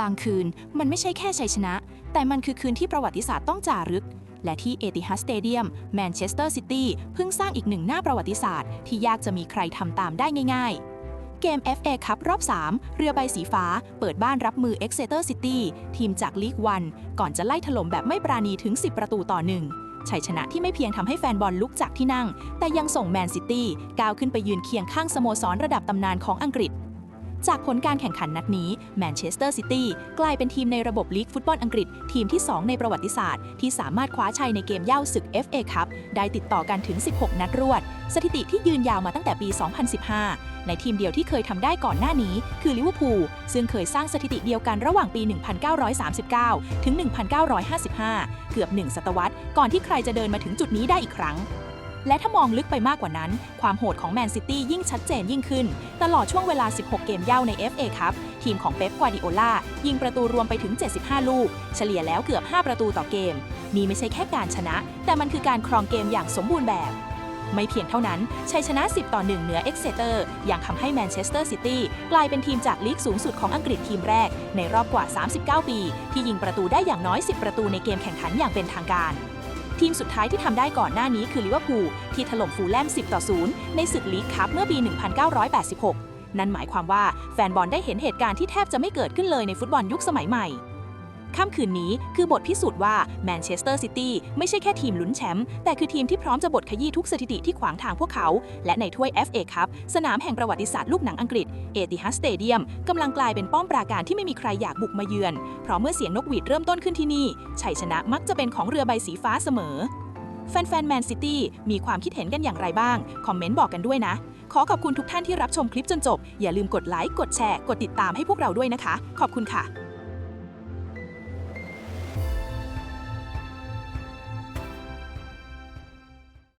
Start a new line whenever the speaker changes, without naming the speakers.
บางคืนมันไม่ใช่แค่ชัยชนะ แต่มันคือคืนที่ประวัติศาสตร์ต้องจารึก และที่เอติฮัดสเตเดียมแมนเชสเตอร์ซิตี้เพิ่งสร้างอีกหนึ่งหน้าประวัติศาสตร์ ที่ยากจะมีใครทำตามได้ง่ายๆ เกม FA คัพรอบ 3 เรือใบสีฟ้า เปิดบ้านรับมือ Exeter City ทีมจากลีกวันก่อนจะไล่ถล่มแบบไม่ปราณีถึง 10 ประตูต่อหนึ่งชัยชนะที่ไม่เพียงทำให้แฟนบอลลุกจากที่นั่ง แต่ยังส่งแมนซิตี้ก้าวขึ้นไปยืนเคียงข้างสโมสรระดับตำนานของอังกฤษ จากผลการแข่งขันนัดนี้แมนเชสเตอร์ซิตี้กลายเป็นทีมในระบบลีกฟุตบอลอังกฤษ ทีมที่ 2 ในประวัติศาสตร์ ที่สามารถคว้าชัยในเกมเย่าศึก FA คัพได้ติดต่อกันถึง 16 นัดรวด สถิติที่ยืนยาวมาตั้งแต่ปี 2015 ในทีมเดียวที่เคยทำได้ก่อนหน้านี้ คือลิเวอร์พูลซึ่งเคยสร้างสถิติเดียวกันระหว่างปี 1939 ถึง 1955 เกือบ 1 ศตวรรษ ก่อนที่ใครจะเดินมาถึงจุดนี้ได้อีกครั้ง และถ้ามองลึกไปมากกว่านั้น ความโหดของแมนซิตี้ยิ่งชัดเจนยิ่งขึ้น ตลอดช่วงเวลา 16 เกมเย่าใน FA ครับทีมของเป๊ปกวาดิโอลายิงประตูรวมไปถึง 75 ลูก เฉลี่ยแล้วเกือบ 5 ประตูต่อเกม นี่ไม่ใช่แค่การชนะ แต่มันคือการครองเกมอย่างสมบูรณ์แบบไม่เพียงเท่านั้น ชัยชนะ 10 ต่อ 1 เหนือเอ็กเซเตอร์ยังทำให้แมนเชสเตอร์ซิตี้กลายเป็นทีมจากลีกสูงสุดของอังกฤษทีมแรก ในรอบกว่า 39 ปี ที่ยิงประตูได้อย่างน้อย 10 ประตูในเกมแข่งขันอย่างเป็นทางการ ทีมสุดท้ายที่ทำได้ก่อนหน้านี้คือลิเวอร์พูลที่ถล่มฟูลแลม 10 ต่อ 0 ในศึกลีกคัพเมื่อปี 1986 นั่นหมายความว่าแฟนบอลได้เห็นเหตุการณ์ที่แทบจะไม่เกิดขึ้นเลยในฟุตบอลยุคสมัยใหม่ ค่ำคืนนี้คือบทพิสูจน์ว่าแมนเชสเตอร์ซิตี้ไม่ใช่แค่ทีมลุ้นแชมป์แต่คือทีมที่พร้อมจะบดขยี้ทุกสถิติที่ขวางทางพวกเขา และในถ้วย FA คัพสนามแห่งประวัติศาสตร์ลูกหนังอังกฤษเอติฮัสเตเดียมกำลังกลายเป็นป้อมปราการที่ไม่มีใครอยากบุกมาเยือน เพราะเมื่อเสียงนกหวีดเริ่มต้นขึ้นที่นี่ชัยชนะมักจะเป็นของเรือใบสีฟ้าเสมอแฟนๆแมนซิตี้มีความคิดเห็นกันอย่างไรบ้าง คอมเมนต์บอกกันด้วยนะ ขอขอบคุณทุกท่านที่รับชมคลิปจนจบ อย่าลืมกดไลค์ กดแชร์ กดติดตามให้พวกเราด้วยนะคะ ขอบคุณค่ะ